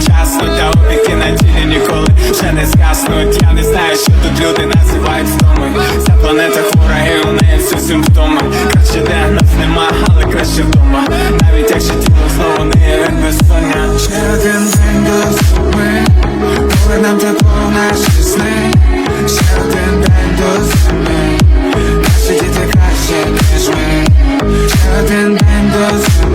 вчасно. Та опіки на тілі ніколи ще не згаснуть. Я не знаю, що тут люди називають втомою. Ця планета хвора і у неї всі симптоми Краще де нас нема, але краще вдома. Навіть якщо тіло знову не є безсоння. Ще один день до зими. Коли нам тепло в наші сни. Ще один день до зими. Наші діти краще, ніж ми. Ще один день до зими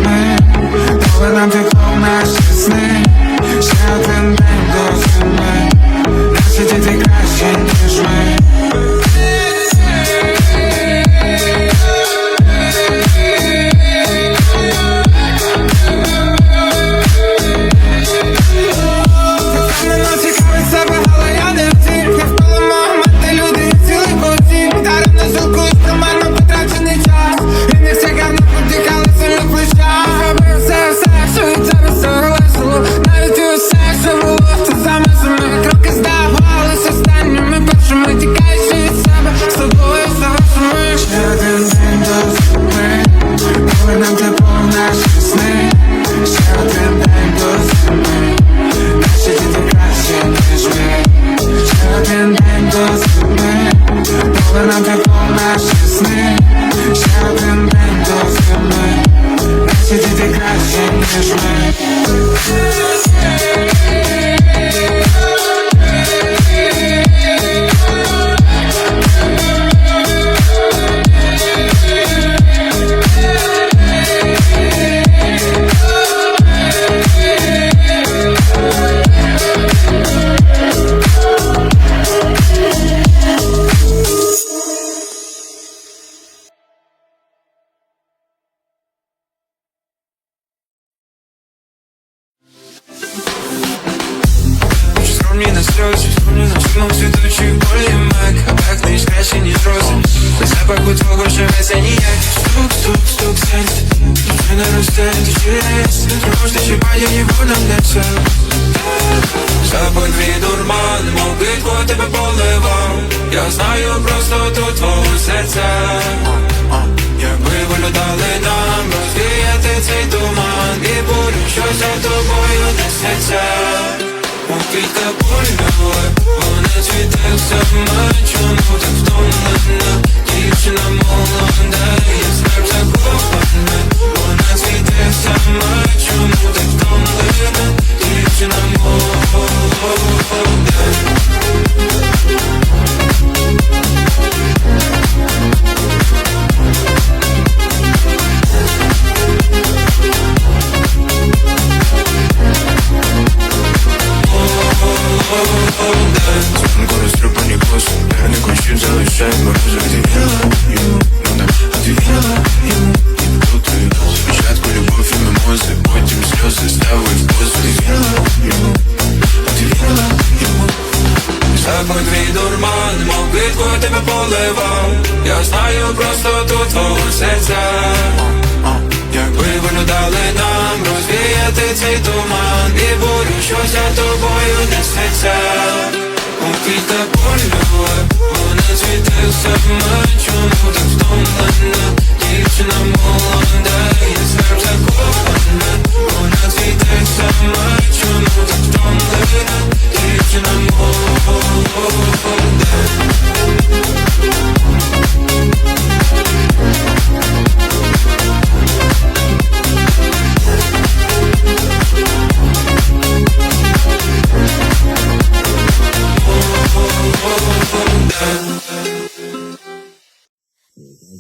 твій дурман, мов квітку тебе поливав. Я знаю просто тут твого серця Якби волю дали нам розвіяти цей туман. І болю, що за тобою несеться. Квітка польова, вона цвіте сама Чому так втомлена, дівчина молода Я знак закохана, вона цвіте сама Чому тебе Я знаю просто тут твого серця. Якби волю дали нам розвіяти цей туман І бурю, що за тобою несеться У квіта польова, вона цвіте сама Чому так втомлена, дівчина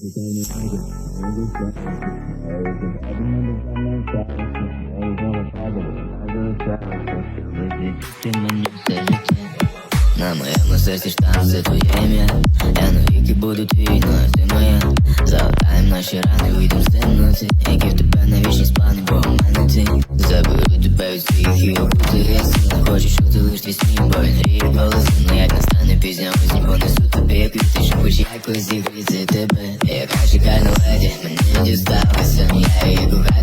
На моєму серці штамп за твоє Я навіки буду твій, ну а ти моя. Залатаєм наші рани, вийдем з темноти. Які в тебе на вічність плани, бо у мене ти. Заберу тебе від всіх і опути Я сильно хочу, щоб ти лиш твій снів Бо він гріє полосину, як настане пізня осінь Понесу тобі, квіти, щоб хоч якось зігріти тебе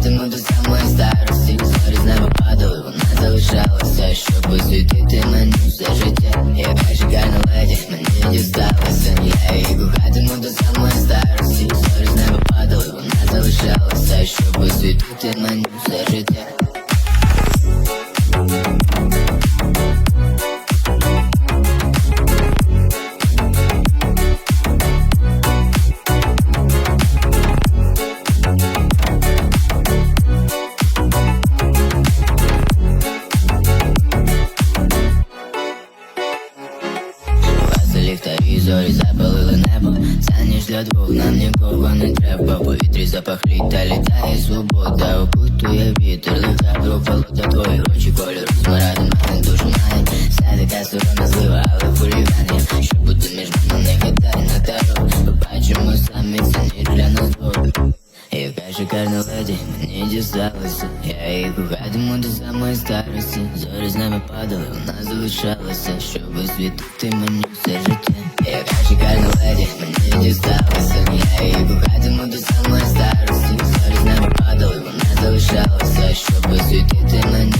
кохатиму до самої старості. Зорі з неба падали, вона залишалася Щоб освітити Колір смараду мене душу має Вся така сторона злива, Що буде між нами, не гадай на таро Побачимо самі ціни для нас двох. Яка шикарна леді, мені дісталася Я її кохатиму до самої старості. Зорі з нами падали, вона залишалася. Щоб освітити мені все життя. Яка шикарна леді, мені дісталася Я її кохатиму до самої старості. Зорі з нами падали, вона залишалася. Щоб освітити мені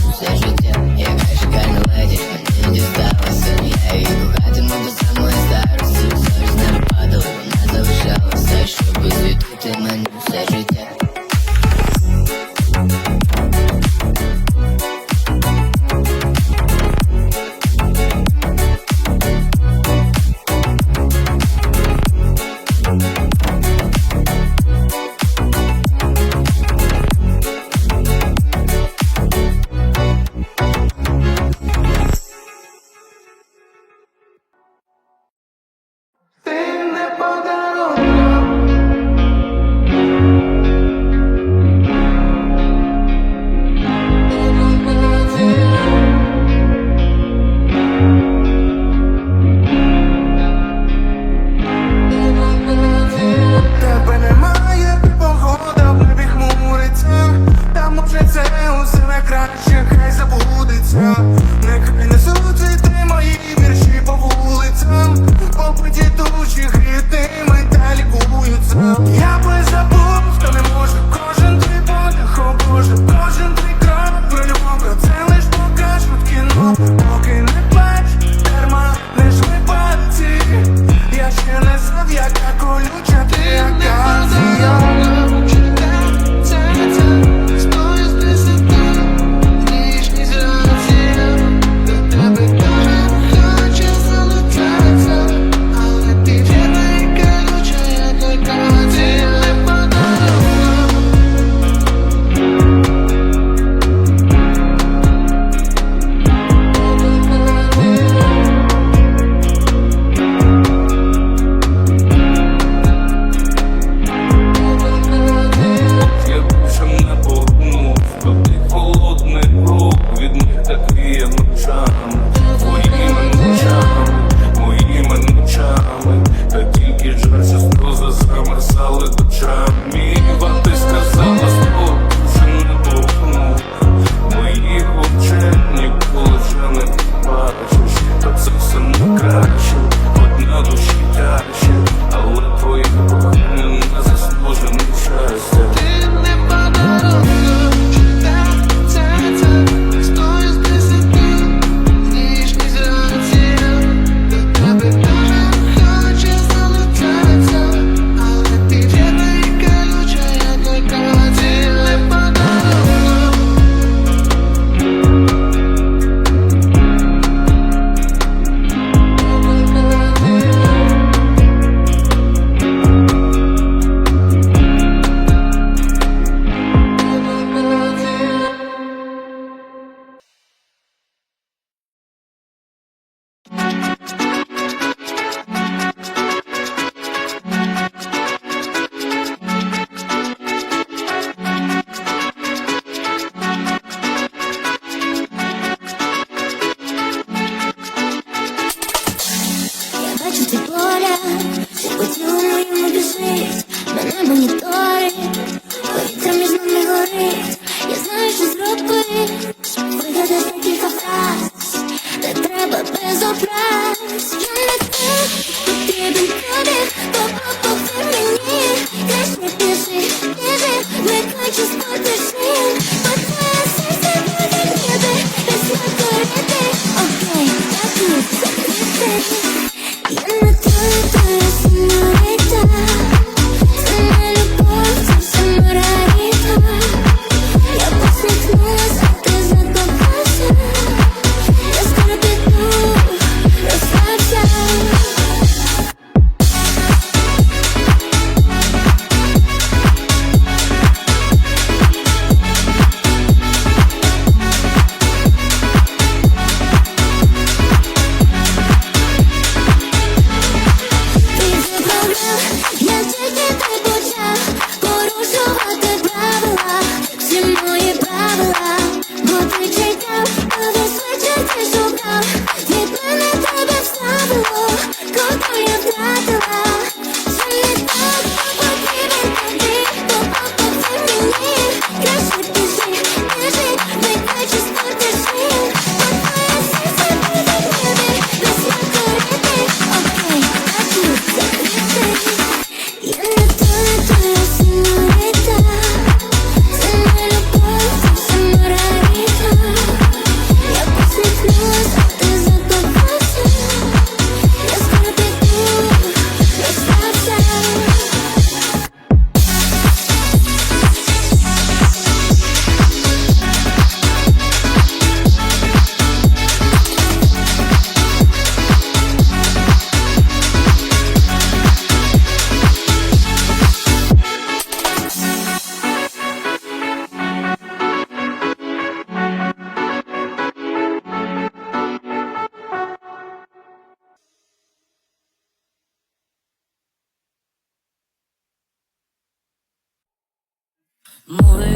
Mueve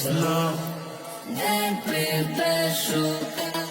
знов. Де підеш у